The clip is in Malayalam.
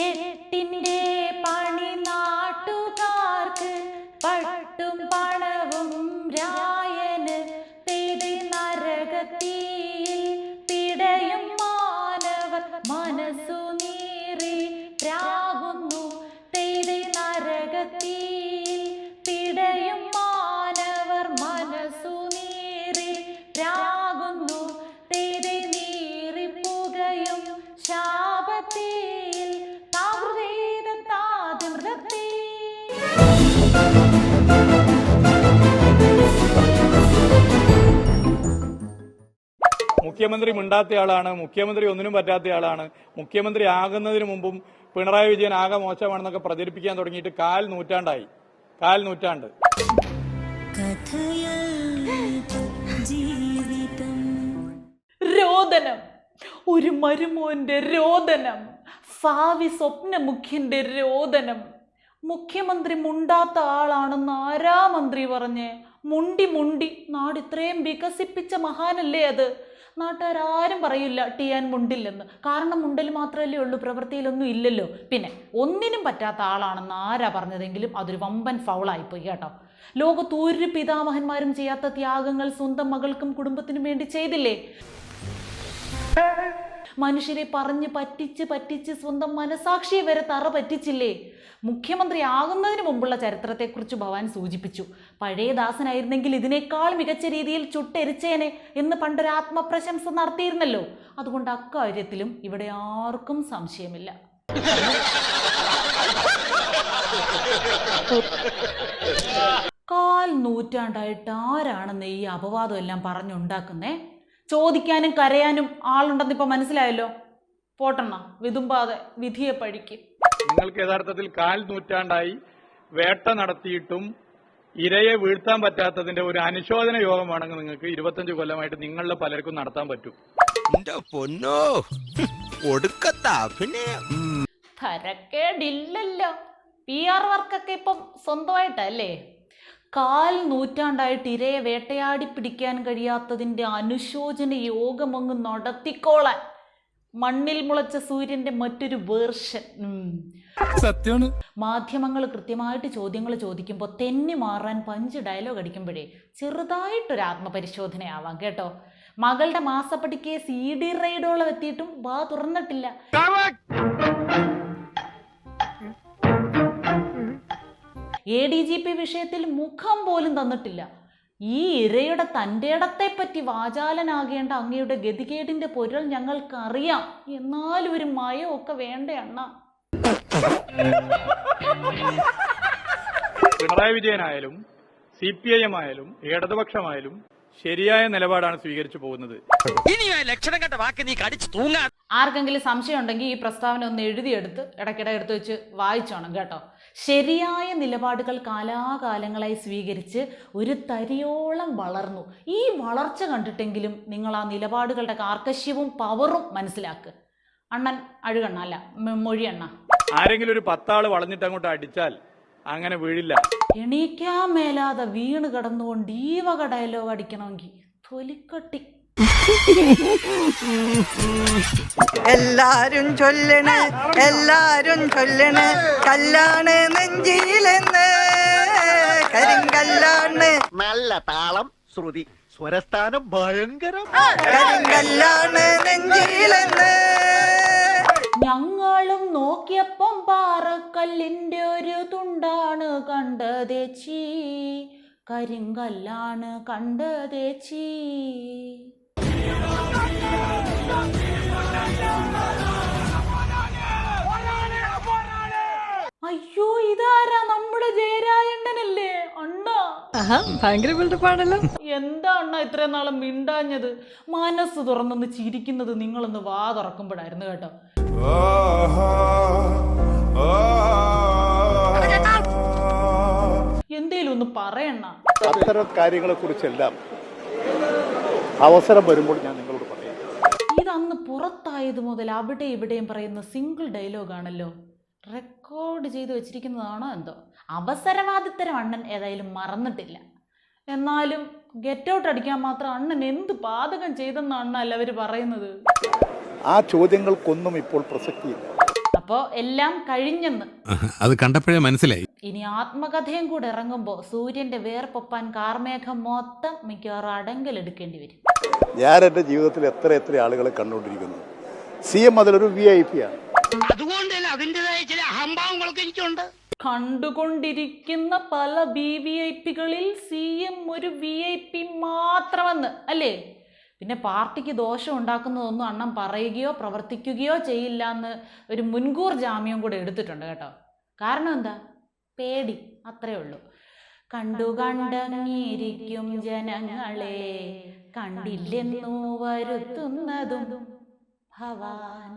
എട്ടിന്റെ പണി നാട്ടുകാർക്ക് പട്ടും പണവും മുഖ്യമന്ത്രി മിണ്ടാത്തയാളാണ് മുഖ്യമന്ത്രി ഒന്നിനും പറ്റാത്തയാളാണ് മുഖ്യമന്ത്രി ആകുന്നതിന് മുമ്പും പിണറായി വിജയൻ ആകെ മോശമാണെന്നൊക്കെ പ്രചരിപ്പിക്കാൻ തുടങ്ങിയിട്ട് കാൽ നൂറ്റാണ്ടായി. കാൽ നൂറ്റാണ്ട്. രോദനം. ഒരു മരുമോന്റെ രോദനം. ഭാവി സ്വപ്നമുഖ്യന്റെ രോദനം. മുഖ്യമന്ത്രി മുണ്ടാത്ത ആളാണെന്ന് ആരാ മന്ത്രി പറഞ്ഞ്? മുണ്ടി മുണ്ടി. നാട് ഇത്രയും വികസിപ്പിച്ച മഹാനല്ലേ അത്? നാട്ടുകാരും പറയില്ല ടിയാൻ മുണ്ടില്ലെന്ന്. കാരണം മുണ്ടിൽ മാത്രമല്ലേ ഉള്ളൂ പ്രവൃത്തിയിലൊന്നും ഇല്ലല്ലോ. പിന്നെ ഒന്നിനും പറ്റാത്ത ആളാണെന്ന് ആരാ പറഞ്ഞതെങ്കിലും അതൊരു വമ്പൻ ഫൗളായിപ്പോയി കേട്ടോ. ലോകത്ത് പിതാമഹന്മാരും ചെയ്യാത്ത ത്യാഗങ്ങൾ സ്വന്തം മകൾക്കും കുടുംബത്തിനും വേണ്ടി ചെയ്തില്ലേ? മനുഷ്യരെ പറഞ്ഞ് പറ്റിച്ച് പറ്റിച്ച് സ്വന്തം മനസാക്ഷിയെ വരെ തറ പറ്റിച്ചില്ലേ? മുഖ്യമന്ത്രി ആകുന്നതിന് മുമ്പുള്ള ചരിത്രത്തെക്കുറിച്ച് ഭവാൻ സൂചിപ്പിച്ചു. പഴയ ദാസനായിരുന്നെങ്കിൽ ഇതിനേക്കാൾ മികച്ച രീതിയിൽ ചുട്ടെരിച്ചേനെ എന്ന് പണ്ടൊരു ആത്മപ്രശംസ നടത്തിയിരുന്നല്ലോ. അതുകൊണ്ട് അക്കാര്യത്തിലും ഇവിടെ ആർക്കും സംശയമില്ല. കാൽ നൂറ്റാണ്ടായിട്ട് ആരാണെന്ന് ഈ അപവാദം എല്ലാം പറഞ്ഞുണ്ടാക്കുന്നേ? ചോദിക്കാനും കരയാനും ആളുണ്ടെന്ന് ഇപ്പൊ മനസ്സിലായല്ലോ? പോട്ടെണ്ണ വിതുമ്പാതെ വിധിയെ പഴിക്ക്. നിങ്ങൾക്ക് യഥാർത്ഥത്തിൽ കാൽ നൂറ്റാണ്ടായി വേട്ട നടത്തിയിട്ടും ഇരയെ വീഴ്ത്താൻ പറ്റാത്തതിന്റെ ഒരു അനുശോചന യോഗമാണെങ്കിൽ നിങ്ങൾക്ക് ഇരുപത്തഞ്ച് കൊല്ലമായിട്ട് നിങ്ങളുടെ പലർക്കും നടത്താൻ പറ്റും. പൊന്നോ. തരക്കേടില്ലല്ലോ. പി ആർ വർക്കൊക്കെ ഇപ്പം സ്വന്തമായിട്ടല്ലേ? കാൽ നൂറ്റാണ്ടായിട്ട് ഇരയെ വേട്ടയാടി പിടിക്കാൻ കഴിയാത്തതിന്റെ അനുശോചന യോഗമങ്ങ് നടത്തിക്കോളാൻ മണ്ണിൽ മുളച്ച സൂര്യന്റെ മറ്റൊരു വേർഷൻ. സത്യമാണ് മാധ്യമങ്ങൾ കൃത്യമായിട്ട് ചോദ്യങ്ങൾ ചോദിക്കുമ്പോൾ തെന്നി മാറാൻ പഞ്ച് ഡയലോഗ് അടിക്കുമ്പോഴേ ചെറുതായിട്ടൊരു ആത്മപരിശോധനയാവാം കേട്ടോ. മകളുടെ മാസപ്പടിക്ക് സി ഡി റൈഡോളം എത്തിയിട്ടും വാ തുറന്നിട്ടില്ല എ ഡി ജി പി വിഷയത്തിൽ മുഖം പോലും തന്നിട്ടില്ല. ഈ ഇരയുടെ തന്റെ ഇടത്തെ പറ്റി വാചാലനാകേണ്ട അങ്ങയുടെ ഗതികേടിന്റെ പൊരുൾ ഞങ്ങൾക്കറിയാം. എന്നാലും ഒരു മയമൊക്കെ വേണ്ട അണ്ണ? പിണറായി വിജയനായാലും സി പി ഐ എം ആയാലും ഇടതുപക്ഷമായാലും ശരിയായ നിലപാടാണ് സ്വീകരിച്ചു പോകുന്നത്. ഇനി ലക്ഷണം കണ്ട വാക്ക് നീ കടിച്ചു തൂങ്ങാ ആർക്കെങ്കിലും സംശയം ഉണ്ടെങ്കിൽ ഈ പ്രസ്താവന ഒന്ന് എഴുതിയെടുത്ത് ഇടയ്ക്കിടെ എടുത്ത് വെച്ച് വായിച്ചോണം കേട്ടോ. ശരിയായ നിലപാടുകൾ കാലാകാലങ്ങളായി സ്വീകരിച്ച് ഒരു തരിയോളം വളർന്നു. ഈ വളർച്ച കണ്ടിട്ടെങ്കിലും നിങ്ങൾ ആ നിലപാടുകളുടെ കാർക്കശ്യവും പവറും മനസ്സിലാക്ക്. അണ്ണൻ അഴുകണ്ണ അല്ല മൊഴിയണ്ണ. ആരെങ്കിലും ഒരു പത്താൾ വളഞ്ഞിട്ട് അങ്ങോട്ട് അടിച്ചാൽ അങ്ങനെ വീഴില്ല. എണീക്കാൻ മേലാതെ വീണ് കിടന്നുകൊണ്ട് ഈ വക ഡയലോഗ് അടിക്കണമെങ്കിൽ തൊലിക്കട്ടി എല്ലാരും ചൊല്ലണ് എല്ലാരും ചൊല്ലണ്. കല്ലാണ് നെഞ്ചിയിലെന്ന്. കരിങ്കല്ലാണ്. നല്ല താളം ശ്രുതി. സ്വരസ്ഥാനം ഭയങ്കരം. കരിങ്കല്ലാണ് നെഞ്ചിയിലെന്ന്. ഞങ്ങളും നോക്കിയപ്പം പാറക്കല്ലിന്റെ ഒരു തുണ്ടാണ് കണ്ടതേച്ചി കരിങ്കല്ലാണ് കണ്ടതേച്ചി ഭയങ്കര ബിൽഡപ്പാണല്ലോ എന്താ അണ്ണ ഇത്രയും നാളും മിണ്ടാഞ്ഞത്? മനസ്സ് തുറന്നൊന്ന് ചിരിക്കുന്നത് നിങ്ങളൊന്ന് വാ തുറക്കുമ്പോഴായിരുന്നു കേട്ടോ. എന്തേലും ഒന്ന് പറയണ്ണ അത്തരം കാര്യങ്ങളെ കുറിച്ചെല്ലാം അവസരം വരുമ്പോൾ ഞാൻ നിങ്ങളോട് പറയാം. ഇതന്ന് പുറത്തായത് മുതൽ അവിടെ ഇവിടെയും പറയുന്ന സിംഗിൾ ഡയലോഗാണല്ലോ. റെക്കോർഡ് ചെയ്ത് വെച്ചിരിക്കുന്നതാണോ എന്തോ? അവസരവാദിത്തരം അണ്ണൻ ഏതായാലും മറന്നിട്ടില്ല. എന്നാലും ഗെറ്റ് ഔട്ട് അടിക്കാൻ മാത്രം അണ്ണൻ എന്ത് പാതകം ചെയ്തെന്നാണ് അല്ല അവർ പറയുന്നത്? ആ ചോദ്യങ്ങൾക്കൊന്നും ഇപ്പോൾ പ്രസക്തിയില്ല. അപ്പോ എല്ലാം കഴിഞ്ഞെന്ന്. അത് കണ്ടപ്പോഴേ മനസ്സിലായി. ഇനി ആത്മകഥയും കൂടെ ഇറങ്ങുമ്പോൾ സൂര്യന്റെ വേർപ്പൊപ്പാൻ കാർമേഘം മൊത്തം മിക്കവാറും അടങ്കലെടുക്കേണ്ടി വരും. ഞാൻ എന്റെ ജീവിതത്തിൽ എത്ര എത്ര ആളുകളെ കണ്ടുകൊണ്ടിരിക്കുന്നു. സി എം അതിലൊരു വി ഐ പി ആണ്. ചില അഹംഭാവങ്ങളൊക്കെ എനിക്കുണ്ട്. കണ്ടുകൊണ്ടിരിക്കുന്ന പല ബി വി ഐ പികളിൽ സി എം ഒരു വി ഐ പി മാത്രമെന്ന് അല്ലേ? പിന്നെ പാർട്ടിക്ക് ദോഷം ഉണ്ടാക്കുന്നതൊന്നും അണ്ണം പറയുകയോ പ്രവർത്തിക്കുകയോ ചെയ്യില്ല എന്ന് ഒരു മുൻകൂർ ജാമ്യം കൂടെ എടുത്തിട്ടുണ്ട് കേട്ടോ. കാരണം എന്താ? പേടി അത്രേ ഉള്ളൂ. കണ്ടു കണ്ടങ്ങിയിരിക്കും ജനങ്ങളെ കണ്ടില്ലെന്നു വരുത്തുന്നതും ഭവാൻ